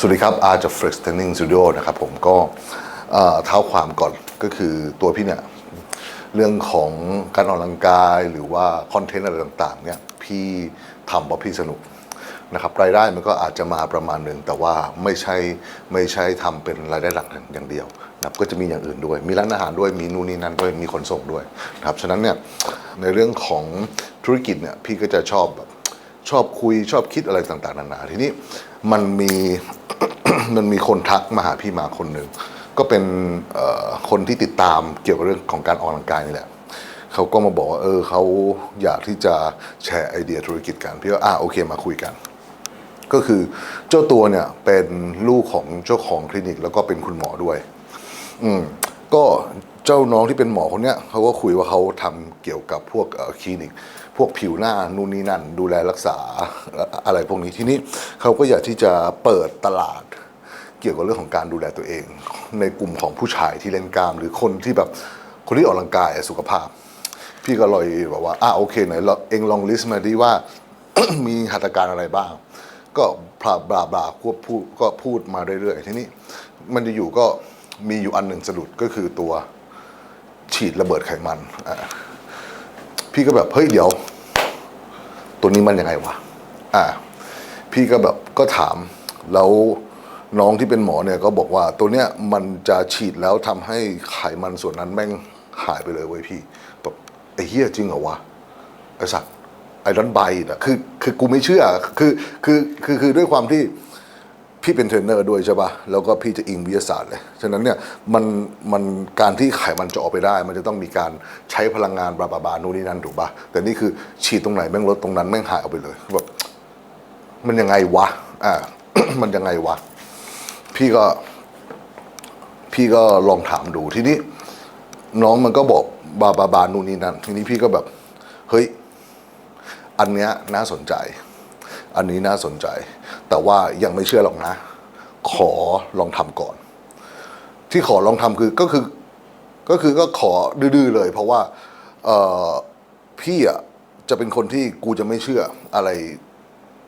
สวัสดีครับอาจาก Flex Training Studio นะครับผมก็เอ่อเท้าความก่อนก็คือตัวพี่เนี่ยเรื่องของการออกกำลังกายหรือว่าคอนเทนต์อะไรต่างๆเนี่ยพี่ทำเพราะพี่สนุกนะครับรายได้มันก็อาจจะมาประมาณหนึ่งแต่ว่าไม่ใช่ไม่ใช่ทำเป็นรายได้หลักอย่างเดียวนะครับก็จะมีอย่างอื่นด้วย มีร้านอาหารด้วยมีนู่นนี่นั่นด้วยมีขนส่งด้วยนะครับฉะนั้นเนี่ยในเรื่องของธุรกิจเนี่ยพี่ก็จะชอบแบบชอบคุยชอบคิดอะไรต่างๆนานาทีนี้ มันมีมันมีคนทักมาหาพี่มาคนหนึ่งก็เป็นคนที่ติดตามเกี่ยวกับเรื่องของการออกกำลังกายนี่แหละเขาก็มาบอกว่าเออเขาอยากที่จะแชร์ไอเดียธุรกิจกันพี่ก็อ่าโอเคมาคุยกัน ก็คือเจ้าตัวเนี่ยเป็นลูกของเจ้าของคลินิก แล้วก็เป็นคุณหมอด้วย อืมก็เจ้าน้องที่เป็นหมอคนเนี้ยเขาก็คุยว่าเขาทำเกี่ยวกับพวกเอ่อคลินิก พวกผิวหน้านู่นนี่นั่น ดูแลรักษาอะไรพวกนี้ทีนี้เขาก็อยากที่จะเปิดตลาดเกี่ยวกับเรื่องของการดูแลตัวเอง ในกลุ่มของผู้ชายที่เล่นกล้าม หรือคนที่แบบคนที่ออกกำลังกายสุขภาพ พี่ก็เลยบอกว่าอะโอเคไหนเองลองลิสต์มาดีว่า มีหัตถการอะไรบ้าง ก็บลาบลาบลาควบพูดก็พูดมาเรื่อยๆทีนี้มันจะอยู่ก็มีอยู่อันหนึ่งสะดุดก็คือตัวฉีดระเบิดไขมันอ่า พี่ก็แบบเฮ้ยเดี๋ยว ตัวนี้มันยังไงวะอ่า พี่ก็แบบก็ถามแล้วน้องที่เป็นหมอเนี่ยก็บอกว่าตัวเนี้ยมันจะฉีดแล้วทำให้ไขมันส่วนนั้นแม่งหายไปเลยเว้ยพี่แบบไอ้เหี้ยจริงเหรอวะไอ้สัตว์ไอ้ดอนไบอะคือคือกูไม่เชื่อ คือคือคือคือด้วยความที่ พี่เป็นเทรนเนอร์ด้วยใช่ปะแล้วก็พี่จะอิงวิทยาศาสตร์เลย ฉะนั้นเนี่ยมันมันการที่ไขมันจะออกไปได้ มันจะต้องมีการใช้พลังงานบาบาบานู่นนี่นั่นถูกป่ะ แต่นี่คือฉีดตรงไหนแม่งลดตรงนั้นแม่งหายออกไปเลยแบบมันยังไงวะ อ่า มันยังไงวะ พี่ก็ พี่ก็ลองถามดูทีนี้ น้องมันก็บอกบาบาบานู่นนี่นั่น ทีนี้พี่ก็แบบ เฮ้ย อันเนี้ยน่าสนใจ อันนี้น่าสนใจ แต่ว่ายังไม่เชื่อหรอกนะ ขอลองทำก่อน ที่ขอลองทำคือก็คือก็คือก็ขอดื้อเลย เพราะว่าเออพี่อะจะเป็นคนที่กูจะไม่เชื่ออะไร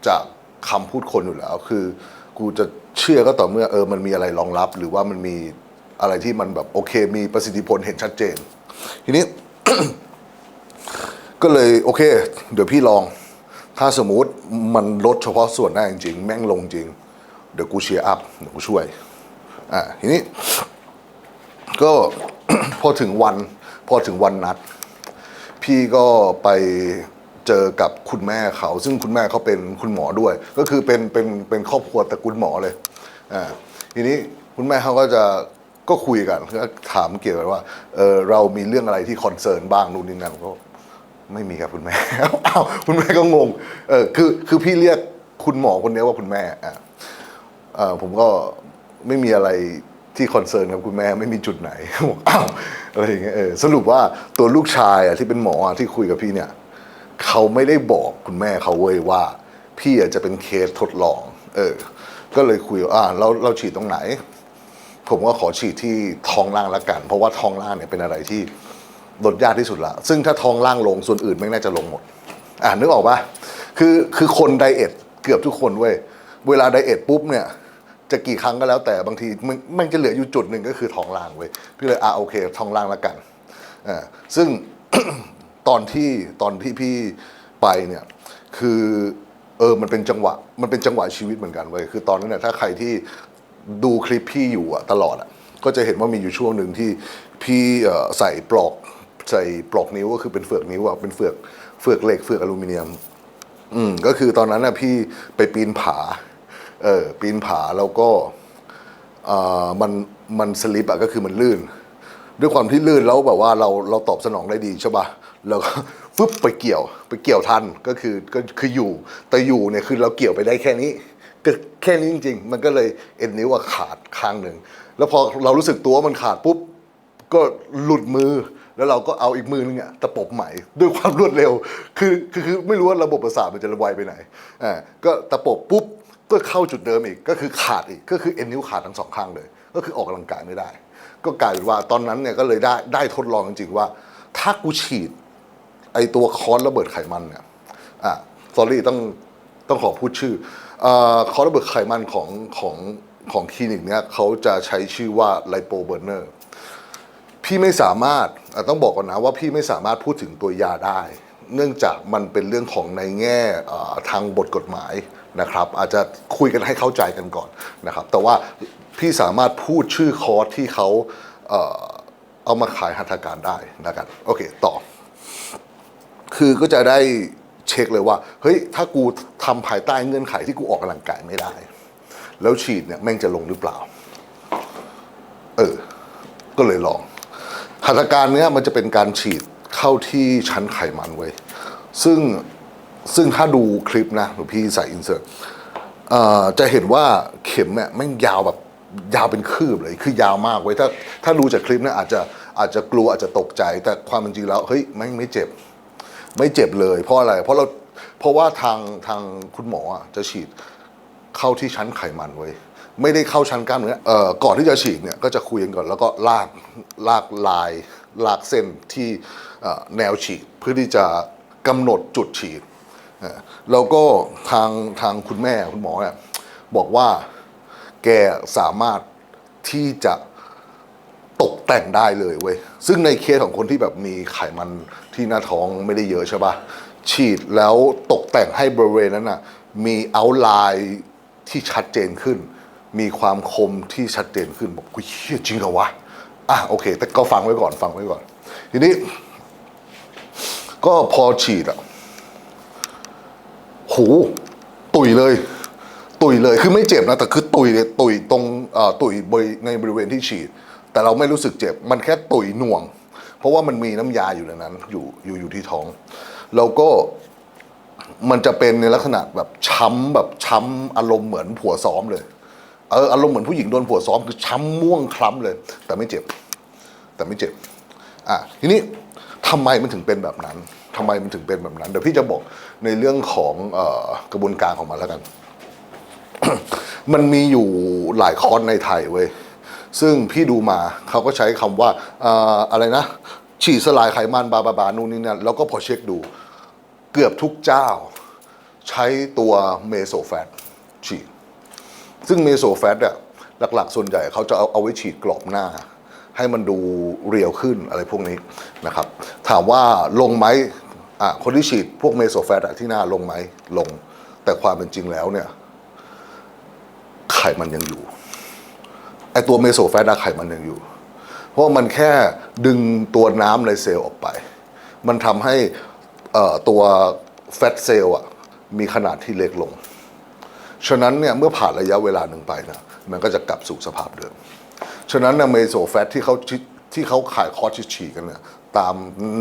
จากคำพูดคนอยู่แล้ว คือกูจะเชื่อก็ต่อเมื่อเออมันมีอะไรรองรับ หรือว่ามันมีอะไรที่มันแบบโอเค มีประสิทธิผลเห็นชัดเจน ทีนี้ ก็เลยโอเค เดี๋ยวพี่ลอง ถ้าสมมุติมันลดเฉพาะส่วนได้าจริงๆแม่งลงจริง เดี๋ยวกูเชียร์อัพเดี๋ยวกูช่วย อ่าทีนี้ ก็พอถึงวัน พอถึงวันนัด พี่ก็ไปเจอกับคุณแม่เขา ซึ่งคุณแม่เขาเป็นคุณหมอด้วย ก็คือเป็นเป็นเป็นครอบครัวตระกูลหมอเลยอ่าทีนี้คุณแม่เขาก็จะก็คุยกันก็ถามเกี่ยวกับว่าเออเรามีเรื่องอะไรที่คอนเซิร์นบ้างนู่นนี่นั่นก็ ไม่มีครับคุณแม่ อ้าวคุณแม่ก็งง เออคือคือพี่เรียกคุณหมอคนนี้ว่าคุณแม่อ่าเออผมก็ไม่มีอะไรที่คอนเซิร์นครับคุณแม่ไม่มีจุดไหนบอกอ้าวอะไรอย่างเงี้ยเออสรุปว่าตัวลูกชายอะที่เป็นหมออะที่คุยกับพี่เนี่ย เขาไม่ได้บอกคุณแม่เขาเว้ยว่า พี่อะจะเป็นเคสทดลอง เออ ก็เลยคุยว่าอ่าเราเราฉีดตรงไหน ผมก็ขอฉีดที่ท้องล่างละกัน เพราะว่าท้องล่างเนี่ยเป็นอะไรที่ ลดยากที่สุดละ ซึ่งถ้าทองล่างลงส่วนอื่นไม่งน่าจะลงหมด อ่านึกออกปะคือคือคนไดเอทเกือบทุกคนเว้ยเวลาไดเอทปุ๊บเนี่ยจะกี่ครั้งก็แล้วแต่บางทีมันมันจะเหลืออยู่จุดหนึ่งก็คือทองล่างเว้ยพี่เลยอ่าโอเคทองล่างละกันอ่าซึ่งตอนที่ตอนที่พี่ไปเนี่ยคือเออมันเป็นจังหวะมันเป็นจังหวะชีวิตเหมือนกันเว้ยคือตอนนั้นเนี่ยถ้าใครที่ดูคลิปพี่อยู่อะตลอดอะก็จะเห็นว่ามีอยู่ช่วงหนึ่งที่พี่ใส่ปลอก ใส่ปลอกนิ้วก็คือเป็นเฟือกนิ้วอะเป็นเฟือกเฟือกเหล็กเฟือกอลูมิเนียม อืมก็คือตอนนั้นน่ะพี่ไปปีนผา เออปีนผาแล้วก็อ่ามันมันสลิปอะก็คือมันลื่น ด้วยความที่ลื่นแล้วแบบว่าเราเราตอบสนองได้ดีใช่ปะแล้วก็ฟึบไปเกี่ยวไปเกี่ยวทันก็คือก็คืออยู่แต่อยู่เนี่ยคือเราเกี่ยวไปได้แค่นี้ก็แค่นี้จริงๆ มันก็เลยเอ็นนิ้วอะขาดข้างหนึ่ง แล้วพอเรารู้สึกตัวว่ามันขาดปุ๊บ ก็หลุดมือ แล้วเราก็เอาอีกมือนึงอะตะปบใหม่ด้วยความรวดเร็ว คือคือคือไม่รู้ว่าระบบประสาทมันจะระไวไปไหนอ่าก็ตะปบปุ๊บก็เข้าจุดเดิมอีกก็คือขาดอีกก็คือเอ็นนิ้วขาดทั้งสองข้างเลย ก็คือออกกำลังกายไม่ได้ ก็กลายเป็นว่าตอนนั้นเนี่ยก็เลยได้ได้ทดลองจริงๆว่า ถ้ากูฉีด ไอตัวคอนระเบิดไขมันเนี่ยอะ sorry ต้องต้องขอพูดชื่ออ่อคอร์ระเบิดไขมันของของของคลินิกเนี้ยเขาจะใช้ชื่อว่าไลโปเบอร์เนอร์พี่ไม่สามารถ ต้องบอกก่อนนะว่าพี่ไม่สามารถพูดถึงตัวยาได้ เนื่องจากมันเป็นเรื่องของในแง่ทางบทกฎหมายนะครับ อาจจะคุยกันให้เข้าใจกันก่อนนะครับ แต่ว่าพี่สามารถพูดชื่อคอร์สที่เขาเอ่อเอามาขายหัตถการได้นะครับโอเคต่อ คือก็จะได้เช็คเลยว่า เฮ้ย ถ้ากูทำภายใต้เงื่อนไขที่กูออกกำลังกายไม่ได้ แล้วฉีดเนี่ยแม่งจะลงหรือเปล่า เออ ก็เลยลอง หัตถการเนี้ยมันจะเป็นการฉีดเข้าที่ชั้นไขมันไว้ ซึ่งซึ่งถ้าดูคลิปนะหรือพี่ใส่อินเสิร์ตจะเห็นว่าเข็มเนี่ยม่งยาวแบบยาวเป็นคืบเลย คือยาวมากเว้ยถ้าถ้าดูจากคลิปเนี่ยอาจจะอาจจะกลัวอาจจะตกใจ แต่ความจริงแล้วเฮ้ยแม่ไม่เจ็บ ไม่เจ็บเลย เพราะอะไร เพราะเราเพราะว่าทางทางคุณหมออะจะฉีด เข้าที่ชั้นไขมันไว้ไม่ได้เข้าชั้นกล้ามเนื้อเอ่อก่อนที่จะฉีดเนี่ยก็จะคุยกันก่อนแล้วก็ลากลากลายลากเส้นที่แนวฉีดเพื่อที่จะกำหนดจุดฉีดเอ่อแล้วก็ทางทางคุณแม่คุณหมอเนี่ยบอกว่าแกสามารถที่จะตกแต่งได้เลยเว้ยซึ่งในเคสของคนที่แบบมีไขมันที่หน้าท้องไม่ได้เยอะใช่ปะฉีดแล้วตกแต่งให้บริเวณนั้นน่ะมีเอาไลน์ ที่ชัดเจนขึ้น มีความคมที่ชัดเจนขึ้นบอกเฮ้ยเหี้ยจริงเหรอวะอะโอเค แต่ก็ฟังไว้ก่อนฟังไว้ก่อน ทีนี้ ก็พอฉีดอะโหตุยเลย ตุยเลยคือไม่เจ็บนะแต่คือตุยเลยตุยตรงอ่ตุยในบริเวณที่ฉีด แต่เราไม่รู้สึกเจ็บ มันแค่ตุยหน่วง เพราะว่ามันมีน้ำยาอยู่ในนั้น อยู่อยู่อยู่ที่ท้องแล้วก็ มันจะเป็นในลักษณะแบบช้ำแบบช้ำอารมณ์เหมือนผัวซ้อมเลยเอออารมณ์เหมือนผู้หญิงโดนผัวซ้อมคือช้ำม่วงคล้ำเลย แต่ไม่เจ็บ แต่ไม่เจ็บอะทีนี้ทำไมมันถึงเป็นแบบนั้นทำไมมันถึงเป็นแบบนั้นเดี๋ยวพี่จะบอกในเรื่องของออกระบวนการของมันแล้วกัน มันมีอยู่หลายคอร์สในไทยเว้ยซึ่งพี่ดูมาเขาก็ใช้คำว่าอออะไรนะฉีดสลายไขมันบาบาบานู่นนี่นั่นแล้วก็พอเช็คดู เกือบทุกเจ้าใช้ตัวเมโซแฟตฉีด ซึ่งเมโซแฟตอะหลักๆ ส่วนใหญ่เขาจะเอาเอาไว้ฉีดกรอบหน้า ให้มันดูเรียวขึ้นอะไรพวกนี้นะครับ ถามว่าลงไหมอะคนที่ฉีดพวกเมโซแฟตที่หน้าลงไหมลง แต่ความเป็นจริงแล้วเนี่ยไขมันยังอยู่ไอตัวเมโซแฟตอะไขมันยังอยู่ เพราะมันแค่ดึงตัวน้ำในเซลล์ออกไป มันทำให้ ตัวแฟตเซลล์อะมีขนาดที่เล็กลง ฉะนั้นเนี่ยเมื่อผ่านระยะเวลาหนึ่งไปนะมันก็จะกลับสู่สภาพเดิม ฉะนั้นเมโซแฟตที่เขาที่เขาขายคอร์สฉีดกันเนี่ยตาม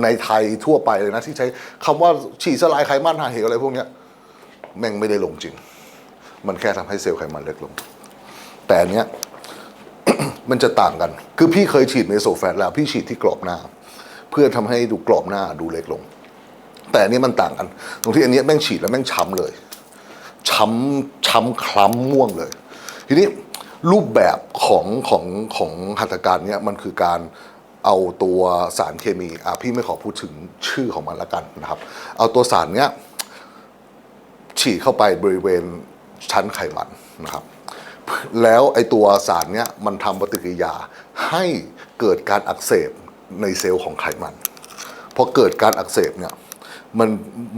ในไทยทั่วไปเลยนะที่ใช้คำว่าฉีดสลายไขมันหาเหวอะไรพวกเนี้ยแม่งไม่ได้ลงจริง มันแค่ทำให้เซลล์ไขมันเล็กลง แต่อันเนี้ยมันจะต่างกัน คือพี่เคยฉีดเมโซแฟตแล้ว พี่ฉีดที่กรอบหน้า เพื่อทำให้ดูกรอบหน้าดูเล็กลง แต่อันนี้มันต่างกัน ตรงที่อันนี้แม่งฉีดแล้วแม่งช้ำเลยช้ำช้ำคล้ำม่วงเลย ทีนี้รูปแบบของของของหัตถการเนี้ยมันคือการเอาตัวสารเคมีอะพี่ไม่ขอพูดถึงชื่อของมันละกันนะครับ เอาตัวสารเนี้ยฉีดเข้าไปบริเวณชั้นไขมันนะครับ แล้วไอตัวสารเนี้ยมันทำปฏิกิริยาให้เกิดการอักเสบในเซลล์ของไขมันพอเกิดการอักเสบเนี่ย มัน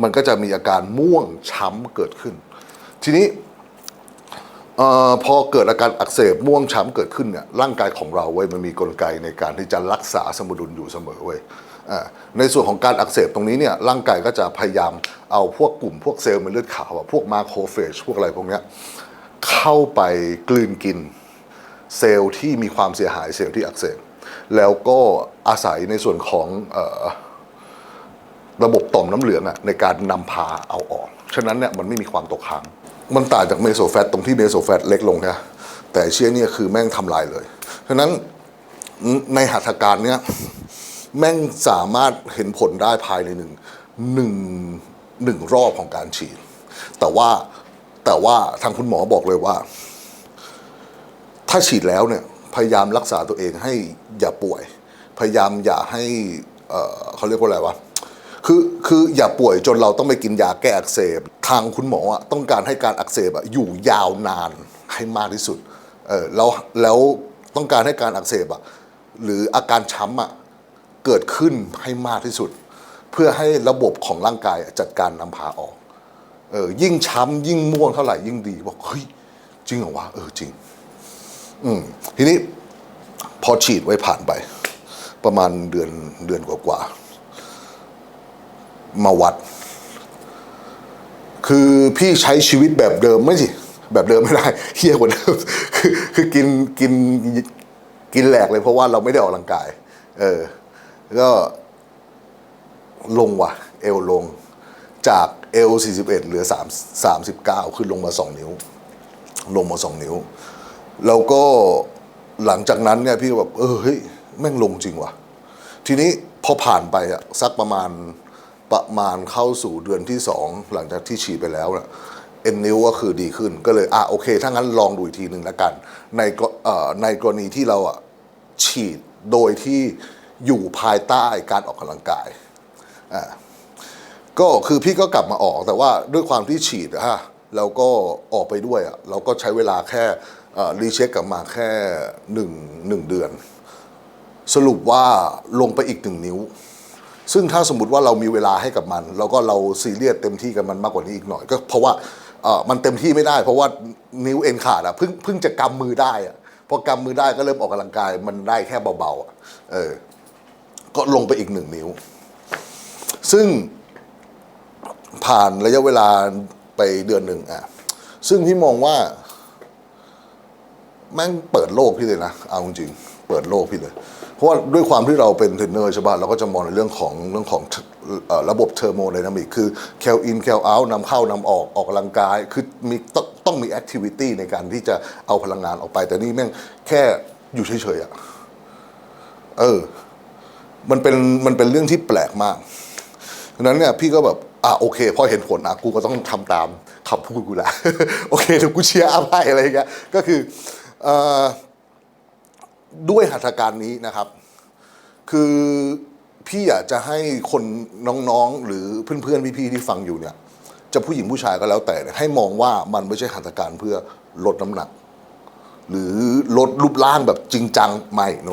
มันก็จะมีอาการม่วงช้ำเกิดขึ้น ทีนี้ออพอเกิดอาการอักเสบม่วงช้ำเกิดขึ้นเนี่ยร่างกายของเราเว้ยมันมีกลไกในการที่จะรักษาสมดุลอยู่เสมอเว้ยในส่วนของการอักเสบตรงนี้เนี่ยร่างกายก็จะพยายามเอาพวกกลุ่มพวกเซลล์เม็ดเลือดขาวพวกมาโครเฟจพวกอะไรพวกเนี้ยเข้าไปกลืนกินเซลล์ที่มีความเสียหายเซลล์ที่อักเสบแล้วก็อาศัยในส่วนของออ ระบบต่อมน้ำเหลืองอะในการนำพาเอาออก ฉะนั้นเนี่ยมันไม่มีความตกค้าง มันต่างจากเมโซแฟตตรงที่เมโซแฟตเล็กลงนะแต่เชี่ยเนี่ยคือแม่งทำลายเลย ฉะนั้นในหัตถการเนี้ยแม่งสามารถเห็นผลได้ภายในหนึ่งหนึ่งหนึ่งรอบของการฉีด แต่ว่าแต่ว่าทางคุณหมอบอกเลยว่า ถ้าฉีดแล้วเนี่ยพยายามรักษาตัวเองให้อย่าป่วย พยายามอย่าให้เเขาเรียกว่าอะไรวะ คือคืออย่าป่วยจนเราต้องไปกินยาแก้อักเสบ ทางคุณหมออะต้องการให้การอักเสบอะอยู่ยาวนานให้มากที่สุดเออแล้วแล้วต้องการให้การอักเสบอะหรืออาการช้ำอะเกิดขึ้นให้มากที่สุด เพื่อให้ระบบของร่างกายจัดการนำพาออกเออยิ่งช้ำยิ่งม่วงเท่าไหร่ยิ่งดีบอกเฮ้ยจริงเหรอวะเออจริง อืมทีนี้พอฉีดไว้ผ่านไป ประมาณเดือนเดือนกว่าๆ มาวัด คือพี่ใช้ชีวิตแบบเดิมไม่สิ แบบเดิมไม่ได้เฮี้ยกว่าเดิมคือคือกินกินกินแหลกเลยเพราะว่าเราไม่ได้ออกกำลังกาย เออ ก็ลงว่ะ เอวลงจากเอล41เหลือ3 39คือลงมา 2 นิ้ว ลงมา 2 นิ้ว แล้วก็หลังจากนั้นเนี่ยพี่ก็แบบ เออเฮ้ย แม่งลงจริงว่ะ ทีนี้พอผ่านไปอะสักประมาณ ประมาณเข้าสู่เดือนที่สองหลังจากที่ฉีดไปแล้วนะเอ็นนิ้วก็คือดีขึ้นก็เลยอะโอเค ถ้างั้นลองดูอีกทีหนึ่งแล้วกัน ในในกรณีที่เราอะฉีดโดยที่อยู่ภายใต้การออกกำลังกายอ่าก็คือพี่ก็กลับมาออกแต่ว่าด้วยความที่ฉีดฮะแล้วก็ออกไปด้วยอะเราก็ใช้เวลาแค่รีเช็คกลับมาแค่หนึ่งหนึ่งเดือน สรุปว่าลงไปอีกหนึ่งนิ้ว ซึ่งถ้าสมมติว่าเรามีเวลาให้กับมัน แล้วก็เราซีเรียสเต็มที่กับมันมากกว่านี้อีกหน่อย ก็เพราะว่ามันเต็มที่ไม่ได้ เพราะว่านิ้วเอ็นขาดอะเพิ่งเพิ่งจะกำมือได้อะพอกำมือได้ก็เริ่มออกกำลังกายมันได้แค่เบาๆเออ ก็ลงไปอีกหนึ่งนิ้ว ซึ่งผ่านระยะเวลาไปเดือนหนึ่งอะซึ่งพี่มองว่า แม่งเปิดโลกพี่เลยนะ เอาจริงเปิดโลกพี่เลย ราะว่าด้วยความที่เราเป็นเทรนเนอร์ใช่ป่ะเราก็จะมองในเรื่องของเรื่องของระบบเทอร์โมไดนามิกคือแคลอินแคลเอาท์นำเข้านำออกออกกำลังกาย คือมีต้องต้องมีแอคทิวิตี้ในการที่จะเอาพลังงานออกไป แต่นี่แม่งแค่อยู่เฉยๆอะเออ มันเป็นมันเป็นเรื่องที่แปลกมากดังนั้นเนี่ยพี่ก็แบบอะโอเคพอเห็นผลอะกูก็ต้องทำตามคำพูดกูละโอเคเดี๋ยวกูเชียร์อะไรอะไรอย่างเงี้ยก็คือเอ่อ ด้วยหัตถการนี้นะครับ คือพี่อยากจะให้คนน้องๆ หรือเพื่อนๆ พี่ๆ ที่ฟังอยู่เนี่ย จะผู้หญิงผู้ชายก็แล้วแต่ ให้มองว่ามันไม่ใช่หัตถการเพื่อลดน้ำหนัก หรือลดรูปร่างแบบจริงจังไม่โน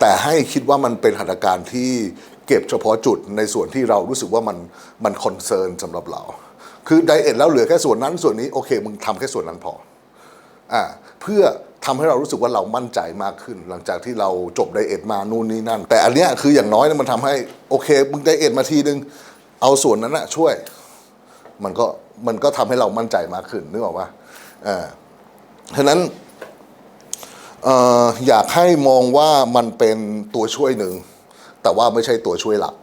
แต่ให้คิดว่ามันเป็นหัตถการที่เก็บเฉพาะจุดในส่วนที่เรารู้สึกว่ามันมันคอนเซิร์นสำหรับเรา คือไดเอทแล้วเหลือแค่ส่วนนั้นส่วนนี้โอเค มึงทำแค่ส่วนนั้นพออ่าเพื่อ ทำให้เรารู้สึกว่าเรามั่นใจมากขึ้น หลังจากที่เราจบไดเอทมานู่นนี่นั่น แต่อันเนี้ยคืออย่างน้อยมันทำให้โอเคมึงไดเอทมาทีนึงเอาส่วนนั้นนะช่วย มันก็มันก็ทำให้เรามั่นใจมากขึ้นนึกออกปะอ่าฉะนั้นเอ่ออยากให้มองว่ามันเป็นตัวช่วยหนึ่ง แต่ว่าไม่ใช่ตัวช่วยหลัก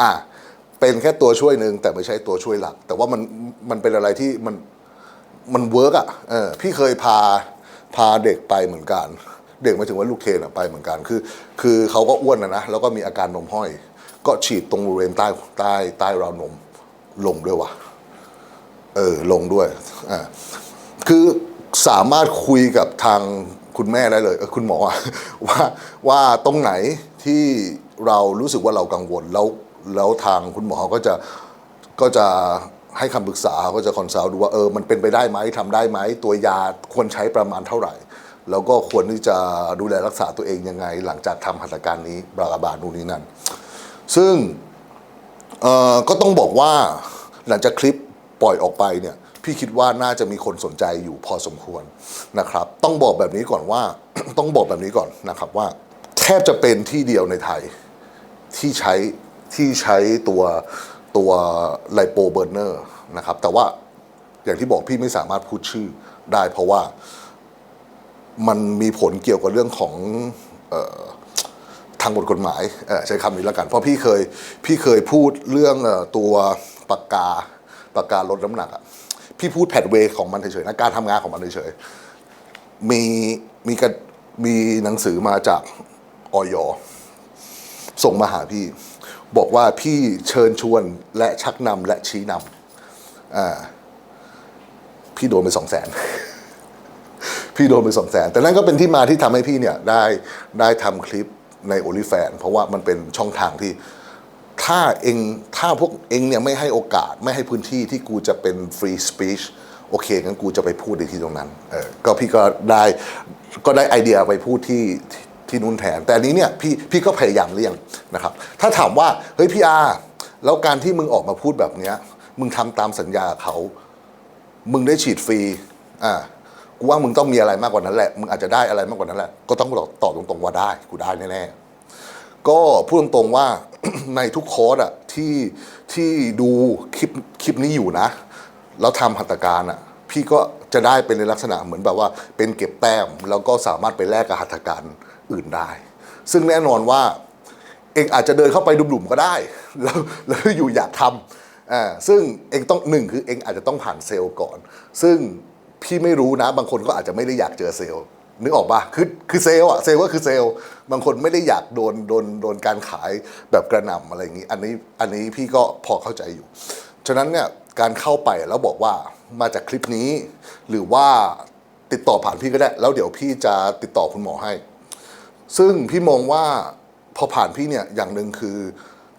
อะเป็นแค่ตัวช่วยหนึ่งแต่ไม่ใช่ตัวช่วยหลัก แต่ว่ามันมันเป็นอะไรที่มันมันเวิร์กอะเออพี่เคยพา พาเด็กไปเหมือนกัน เด็กมาถึงว่าลูกเคนอะไปเหมือนกันคือ คือเขาก็อ้วนนะนะแล้วก็มีอาการนมห้อย ก็ฉีดตรงบริเวณใต้ใต้ใต้ราวนมลงด้วยวะเออลงด้วยอ่าคือสามารถคุยกับทางคุณแม่ได้เลยเออคุณหมอว่าว่าตรงไหนที่เรารู้สึกว่าเรากังวลแล้วแล้วทางคุณหมอก็จะก็จะ ให้คำปรึกษาก็จะคอนซัลท์ดูว่าเออมันเป็นไปได้ไหมทำได้ไหม ตัวยาควรใช้ประมาณเท่าไหร่ แล้วก็ควรที่จะดูแลรักษาตัวเองยังไง หลังจากทำหัตถการนี้บราบานู่นนี่นั่น ซึ่งเอ่อก็ต้องบอกว่าหลังจากคลิปปล่อยออกไปเนี่ยพี่คิดว่าน่าจะมีคนสนใจอยู่พอสมควรนะครับ ต้องบอกแบบนี้ก่อนว่า ต้องบอกแบบนี้ก่อนนะครับว่า แทบจะเป็นที่เดียวในไทยที่ใช้ที่ใช้ตัว ตัวไลโปเบอร์เนอร์นะครับ แต่ว่าอย่างที่บอกพี่ไม่สามารถพูดชื่อได้เพราะว่ามันมีผลเกี่ยวกับเรื่องของออทางบทกฎหมายใช้คำนี้แล้วกัน เพราะพี่เคยพี่เคยพูดเรื่องตัวปากกาปากกาลดน้ำหนักอะพี่พูดแพดเวของมันเฉยๆนะการทำงานของมันเฉยๆมีมีกมีหนังสือมาจากออยส่งมาหาพี่ บอกว่าพี่เชิญชวนและชักนำและชี้นำพี่โดนไปสองแสนพี่โดนไปสองแสนแต่นั่นก็เป็นที่มาที่ทำให้พี่เนี่ยได้ได้ทำคลิปใน o อ l y f a n เพราะว่ามันเป็นช่องทางที่ถ้าเองถ้าพวกเองเนี่ยไม่ให้โอกาสไม่ให้พื้นที่ที่กูจะเป็นฟรีสปีชโอเคงั้นกูจะไปพูดในที่ตรงนั้นเออก็พี่ก็ได้ก็ได้ไอเดียไปพูดที่ ที่นู่นแทน แต่นี้เนี่ยพี่พี่ก็พยายามเลี่ยงนะครับ ถ้าถามว่าเฮ้ยพี่อาแล้วการที่มึงออกมาพูดแบบเนี้ยมึงทำตามสัญญาเขา มึงได้ฉีดฟรีอ่ากูว่ามึงต้องมีอะไรมากกว่านั้นแหละ มึงอาจจะได้อะไรมากกว่านั้นแหละ ก็ต้องตอบตอบตรงๆว่าได้ กูได้แน่ๆ ก็พูดตรงๆว่าในทุกคอร์สอะที่ที่ดูคลิปคลิปนี้อยู่นะ แล้วทำหัตถการอะพี่ก็จะได้เป็นในลักษณะเหมือนแบบว่าเป็นเก็บแต้ม แล้วก็สามารถไปแลกกับหัตถการ อื่นได้ ซึ่งแน่นอนว่า เองอาจจะเดินเข้าไปดุ่มๆก็ได้ แล้วแล้วอยู่อยากทำอ่าซึ่งเองต้องหนึ่งคือเองอาจจะต้องผ่านเซลล์ก่อน ซึ่งพี่ไม่รู้นะ บางคนก็อาจจะไม่ได้อยากเจอเซลล์นึกออกปะคือคือเซลล์อะเซลล์ก็คือเซลล์บางคนไม่ได้อยากโดนโดนโดนการขายแบบกระหน่ำอะไรอย่างนี้ อันนี้อันนี้พี่ก็พอเข้าใจอยู่ ฉะนั้นเนี่ยการเข้าไปแล้วบอกว่ามาจากคลิปนี้ หรือว่าติดต่อผ่านพี่ก็ได้ แล้วเดี๋ยวพี่จะติดต่อคุณหมอให้ ซึ่งพี่มองว่าพอผ่านพี่เนี่ยอย่างหนึ่งคือ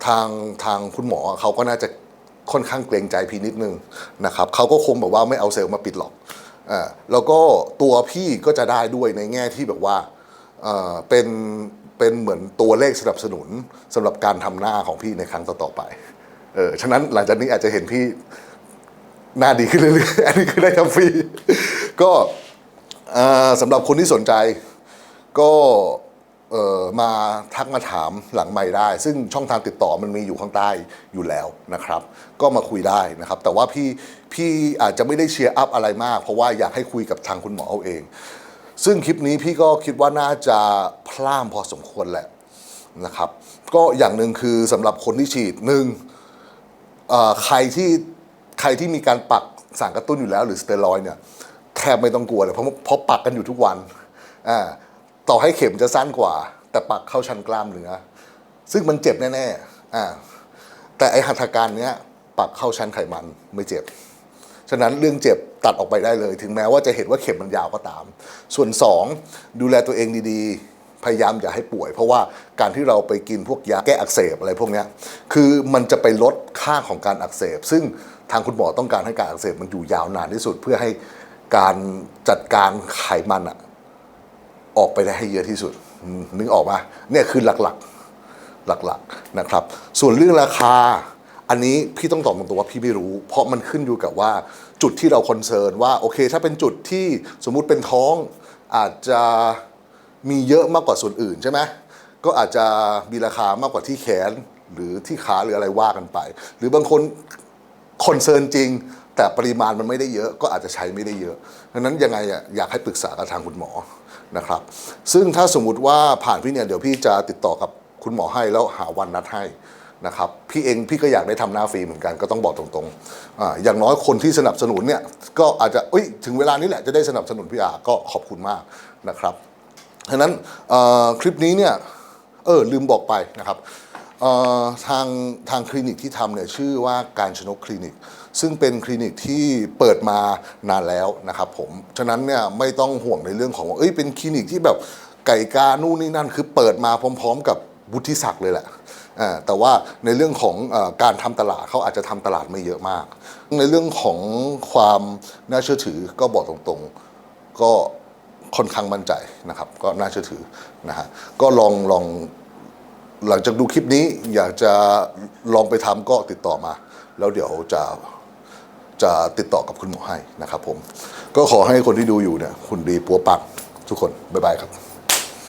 ทางทางคุณหมอเขาก็น่าจะค่อนข้างเกรงใจพี่นิดนึงนะครับเขาก็คงแบบว่าไม่เอาเซลล์มาปิดหรอกอ่าแล้วก็ตัวพี่ก็จะได้ด้วยในแง่ที่แบบว่าเอ่อเป็นเป็นเหมือนตัวเลขสนับสนุนสำหรับการทำหน้าของพี่ในครั้งต่อๆไปเออฉะนั้นหลังจากนี้อาจจะเห็นพี่หน้าดีขึ้นเรื่อยๆ อันนี้คือได้ทำฟรี ก็เอ่อสำหรับคนที่สนใจก็ เอ่อมาทักมาถามหลังไม่ได้ ซึ่งช่องทางติดต่อมันมีอยู่ข้างใต้อยู่แล้วนะครับ ก็มาคุยได้นะครับ แต่ว่าพี่พี่อาจจะไม่ได้เชียร์อัพอะไรมาก เพราะว่าอยากให้คุยกับทางคุณหมอเอาเอง ซึ่งคลิปนี้พี่ก็คิดว่าน่าจะพล่ามพอสมควรแหละนะครับ ก็อย่างหนึ่งคือสำหรับคนที่ฉีดหนึ่งใครที่ใครที่มีการปักสารกระตุ้นอยู่แล้ว หรือสเตียรอยเนี่ยแทบไม่ต้องกลัวเลยเพราะเพราะปักกันอยู่ทุกวันอ่า ต่อให้เข็มจะสั้นกว่า แต่ปักเข้าชั้นกล้ามเนื้อซึ่งมันเจ็บแน่ๆอ่าแต่ไอหัตถการเนี้ยปักเข้าชั้นไขมันไม่เจ็บ ฉะนั้นเรื่องเจ็บตัดออกไปได้เลย ถึงแม้ว่าจะเห็นว่าเข็มมันยาวก็ตาม ส่วน 2 ดูแลตัวเองดีๆ พยายามอย่าให้ป่วย เพราะว่าการที่เราไปกินพวกยาแก้อักเสบอะไรพวกเนี้ยคือมันจะไปลดค่าของการอักเสบ ซึ่งทางคุณหมอต้องการให้การอักเสบมันอยู่ยาวนานที่สุดเพื่อให้การจัดการไขมันอะ ออกไปได้ให้เยอะที่สุด นึกออกมาเนี่ยคือหลักๆหลักๆนะครับ ส่วนเรื่องราคา อันนี้พี่ต้องตอบตรงๆว่าพี่ไม่รู้ เพราะมันขึ้นอยู่กับว่าจุดที่เราคอนเซิร์นว่าโอเค ถ้าเป็นจุดที่สมมุติเป็นท้องอาจจะมีเยอะมากกว่าส่วนอื่นใช่ไหมก็อาจจะมีราคามากกว่าที่แขนหรือที่ขาหรืออะไรว่ากันไป หรือบางคนคอนเซิร์นจริง แต่ปริมาณมันไม่ได้เยอะ ก็อาจจะใช้ไม่ได้เยอะดังนั้นยังไงอะอยากให้ปรึกษากับทางคุณหมอ นะครับ ซึ่งถ้าสมมุติว่าผ่านพี่เนี่ยเดี๋ยวพี่จะติดต่อกับคุณหมอให้แล้วหาวันนัดให้นะครับพี่เองพี่ก็อยากได้ทำหน้าฟรีเหมือนกันก็ต้องบอกตรงๆออย่างน้อยคนที่สนับสนุนเนี่ยก็อาจจะเอ้ยถึงเวลานี้แหละจะได้สนับสนุนพี่อาก็ขอบคุณมากนะครับฉะนั้นคลิปนี้เนี่ยเออลืมบอกไปนะครับทางทางคลินิกที่ทำเนี่ยชื่อว่าการชนกคลินิก ซึ่งเป็นคลินิกที่เปิดมานานแล้วนะครับผม ฉะนั้นเนี่ยไม่ต้องห่วงในเรื่องของว่าเอ้ยเป็นคลินิกที่แบบไก่กานู่นนี่นั่นคือเปิดมาพร้อม ๆ กับบุธิศักดิ์เลยแหละอ่าแต่ว่าในเรื่องของอการทำตลาดเขาอาจจะทำตลาดไม่เยอะมาก ในเรื่องของความน่าเชื่อถือก็บอกตรงๆ ก็ค่อนข้างมั่นใจนะครับ ก็น่าเชื่อถือนะฮะก็ลองลองหลังจากดูคลิปนี้อยากจะลองไปทำก็ติดต่อมา แล้วเดี๋ยวจะ จะติดต่อกับคุณหมอให้นะครับผม ก็ขอให้คนที่ดูอยู่เนี่ยคุณดีปัวปังทุกคน บ๊ายบายครับ